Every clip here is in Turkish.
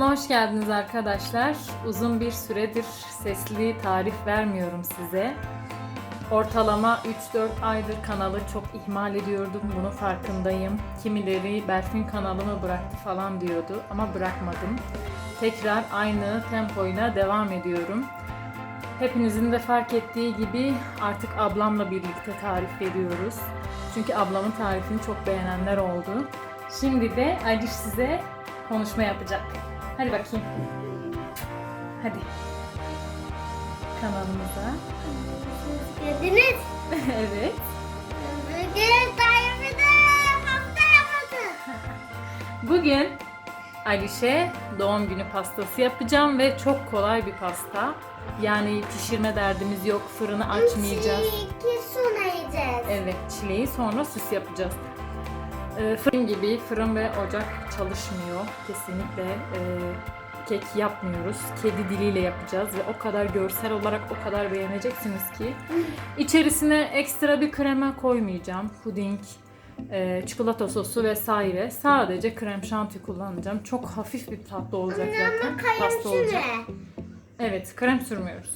Hoş geldiniz arkadaşlar. Uzun bir süredir sesli tarif vermiyorum size. Ortalama 3-4 aydır kanalı çok ihmal ediyordum. Bunun farkındayım. Kimileri Berfin kanalımı bıraktı falan diyordu ama bırakmadım. Tekrar aynı tempoyla devam ediyorum. Hepinizin de fark ettiği gibi artık ablamla birlikte tarif veriyoruz. Çünkü ablamın tarifini çok beğenenler oldu. Şimdi de Aliş size konuşma yapacak. Hadi bakayım. Hadi. Kanalımıza. Geldiniz. evet. Bugün tarifide pasta yapacağız. Bugün Aliş'e doğum günü pastası yapacağım ve çok kolay bir pasta. Yani pişirme derdimiz yok, fırını açmayacağız. İki sona yiyeceğiz. Evet, çileği sonra süs yapacağız. Ee, fırın gibi fırın ve ocak çalışmıyor. Kesinlikle e, kek yapmıyoruz. Kedi diliyle yapacağız ve o kadar görsel olarak o kadar beğeneceksiniz ki. İçerisine ekstra bir krema koymayacağım. Puding, e, çikolata sosu vesaire. Sadece krem şanti kullanacağım. Çok hafif bir tatlı olacak zaten. Pasta olacak. Evet, krem sürmüyoruz.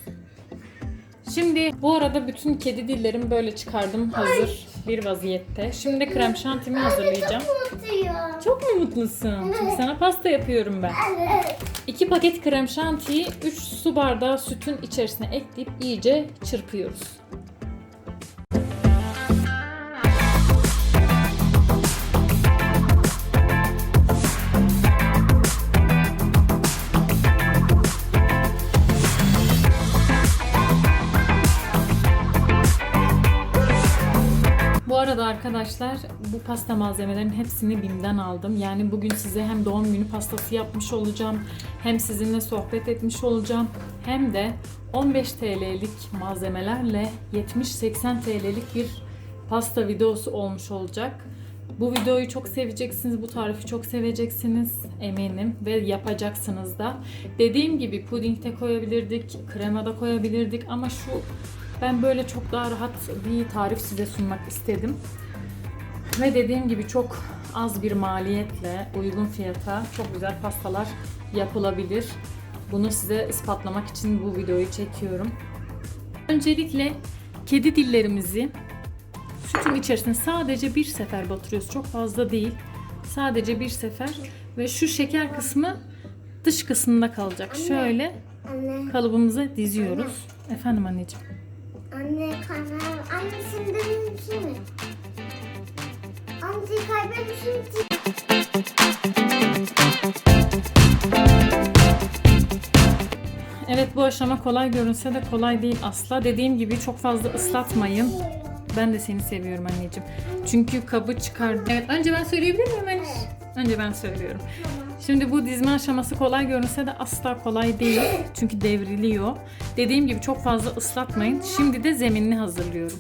Şimdi bu arada bütün kedi dillerimi böyle çıkardım hazır bir vaziyette. Şimdi krem şantimi hazırlayacağım. Mutluyum. Çok mu mutlusun? Çünkü sana pasta yapıyorum ben. Evet. 2 paket krem şantiyi 3 su bardağı sütün içerisine ekleyip iyice çırpıyoruz. Arada arkadaşlar bu pasta malzemelerin hepsini BİM'den aldım. Yani bugün size hem doğum günü pastası yapmış olacağım, hem sizinle sohbet etmiş olacağım, hem de 15 TL'lik malzemelerle 70-80 TL'lik bir pasta videosu olmuş olacak. Bu videoyu çok seveceksiniz, bu tarifi çok seveceksiniz eminim ve yapacaksınız da. Dediğim gibi puding de koyabilirdik, krema koyabilirdik ama şu ben böyle çok daha rahat bir tarif size sunmak istedim. Ve dediğim gibi çok az bir maliyetle, uygun fiyata çok güzel pastalar yapılabilir. Bunu size ispatlamak için bu videoyu çekiyorum. Öncelikle kedi dillerimizi sütün içerisine sadece bir sefer batırıyoruz. Çok fazla değil. Sadece bir sefer ve şu şeker kısmı dış kısmında kalacak. Şöyle kalıbımıza diziyoruz. Efendim anneciğim. Anne kanal. Anne de benim şey mi? Anne kaybetmişim. Evet bu aşama kolay görünse de kolay değil asla. Dediğim gibi çok fazla ıslatmayın. Ben de seni seviyorum anneciğim. Çünkü kabı çıkardım. Evet önce ben söyleyebilir miyim Aliş? Önce ben söylüyorum. Şimdi bu dizme aşaması kolay görünse de asla kolay değil. Çünkü devriliyor. Dediğim gibi çok fazla ıslatmayın. Şimdi de zeminini hazırlıyorum.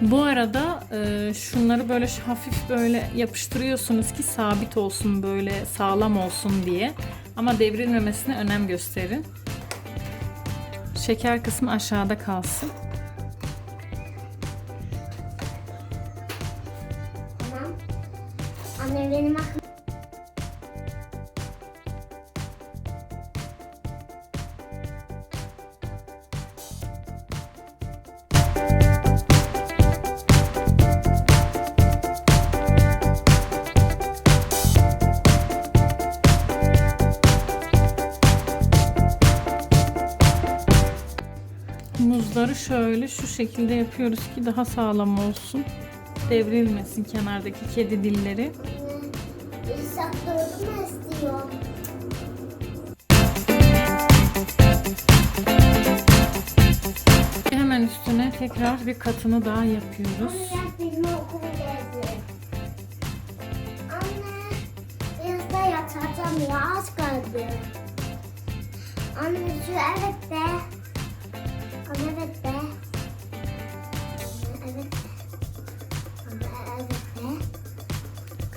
Bu arada e, şunları böyle hafif böyle yapıştırıyorsunuz ki sabit olsun böyle sağlam olsun diye. Ama devrilmemesine önem gösterin. Şeker kısmı aşağıda kalsın. Anne benim aklım. Muzları şöyle şu şekilde yapıyoruz ki daha sağlam olsun. Devrilmesin kenardaki kedi dilleri. İstiyor. Hemen üstüne tekrar bir katını daha yapıyoruz. Anne ya benim okula geldi. Anne biraz da yatacağım ya az kaldı. Anne şu evet be. Anne evet be.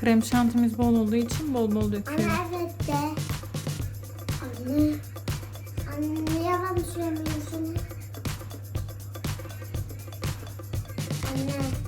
Krem şantimiz bol olduğu için bol bol Anne döküyorum. evet be. Anne. Anne niye bana söylemiyorsun? Anne. Anne.